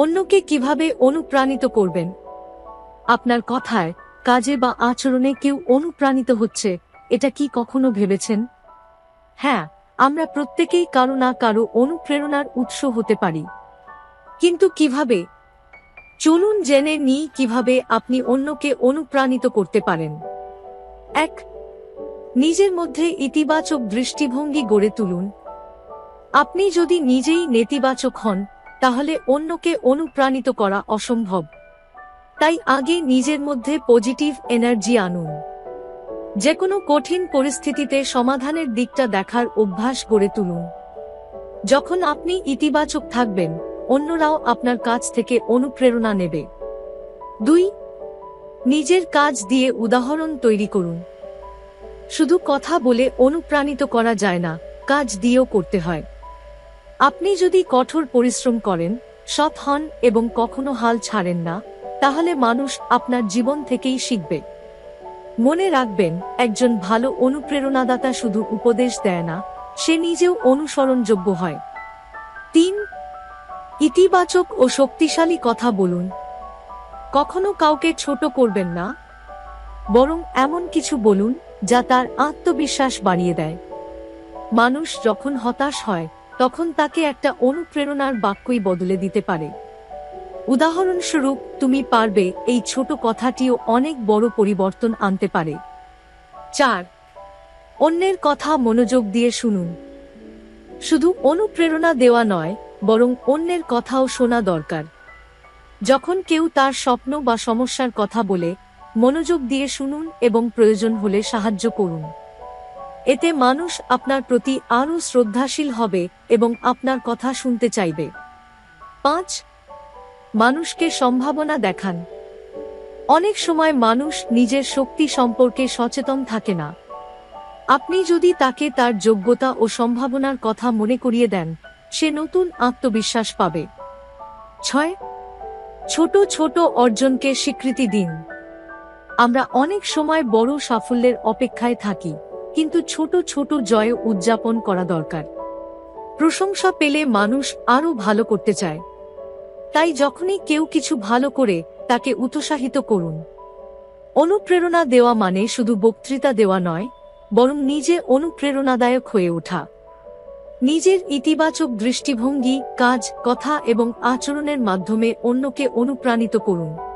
অন্যকে কীভাবে অনুপ্রাণিত করবেন? আপনার কথায়, কাজে বা আচরণে কেউ অনুপ্রাণিত হচ্ছে, এটা কি কখনো ভেবেছেন? হ্যাঁ আমরা প্রত্যেকেই কারও না কারও অনুপ্রেরণার উৎস হতে পারি। কিন্তু কীভাবে? চলুন জেনে নিই কীভাবে আপনি অন্যকে অনুপ্রাণিত করতে পারেন। এক, নিজের মধ্যে ইতিবাচক দৃষ্টিভঙ্গি গড়ে তুলুন। আপনি যদি নিজেই নেতিবাচক হন তাহলে অন্যকে অনুপ্রাণিত করা অসম্ভব। তাই আগে নিজের মধ্যে পজিটিভ এনার্জি আনুন। যে কোনো কঠিন পরিস্থিতিতে সমাধানের দিকটা দেখার অভ্যাস গড়ে তুলুন। যখন আপনি ইতিবাচক থাকবেন, অন্যরাও আপনার কাছ থেকে অনুপ্রেরণা নেবে। দুই, নিজের কাজ দিয়ে উদাহরণ তৈরি করুন। শুধু কথা বলে অনুপ্রাণিত করা যায় না, কাজ দিয়েও করতে হয়। আপনি যদি কঠোর পরিশ্রম করেন, সৎ হন এবং কখনো হাল ছাড়েন না, তাহলে মানুষ আপনার জীবন থেকেই শিখবে। মনে রাখবেন, একজন ভালো অনুপ্রেরণাদাতা শুধু উপদেশ দেয় না, সে নিজেও অনুসরণযোগ্য হয়। তিন, ইতিবাচক ও শক্তিশালী কথা বলুন। কখনো কাউকে ছোট করবেন না, বরং এমন কিছু বলুন, যা তার আত্মবিশ্বাস বাড়িয়ে দেয়। মানুষ যখন হতাশ হয় তখন তাকে একটা অনুপ্রেরণার বাক্যই বদলে দিতে পারে। উদাহরণস্বরূপ, তুমি পারবে এই ছোট কথাটিও অনেক বড় পরিবর্তন আনতে পারে। চার, অন্যের কথা মনোযোগ দিয়ে শুনুন। শুধু অনুপ্রেরণা দেওয়া নয়, বরং অন্যের কথাও শোনা দরকার। যখন কেউ তার স্বপ্ন বা সমস্যার কথা বলে, মনোযোগ দিয়ে শুনুন এবং প্রয়োজন হলে সাহায্য করুন। এতে মানুষ আপনার প্রতি আরও শ্রদ্ধাশীল হবে এবং আপনার কথা শুনতে চাইবে। পাঁচ, মানুষকে সম্ভাবনা দেখান। অনেক সময় মানুষ নিজের শক্তি সম্পর্কে সচেতন থাকে না। আপনি যদি তাকে তার যোগ্যতা ও সম্ভাবনার কথা মনে করিয়ে দেন, সে নতুন আত্মবিশ্বাস পাবে। ছয়, ছোট ছোট অর্জনকে স্বীকৃতি দিন। আমরা অনেক সময় বড় সাফল্যের অপেক্ষায় থাকি। কিন্তু ছোট ছোট জয় উদযাপন করা দরকার। প্রশংসা পেলে মানুষ আরও ভালো করতে চায়। তাই যখনই কেউ কিছু ভালো করে, তাকে উৎসাহিত করুন। অনুপ্রেরণা দেওয়া মানে শুধু বক্তৃতা দেওয়া নয়, বরং নিজে অনুপ্রেরণাদায়ক হয়ে ওঠা। নিজের ইতিবাচক দৃষ্টিভঙ্গি, কাজ, কথা এবং আচরণের মাধ্যমে অন্যকে অনুপ্রাণিত করুন।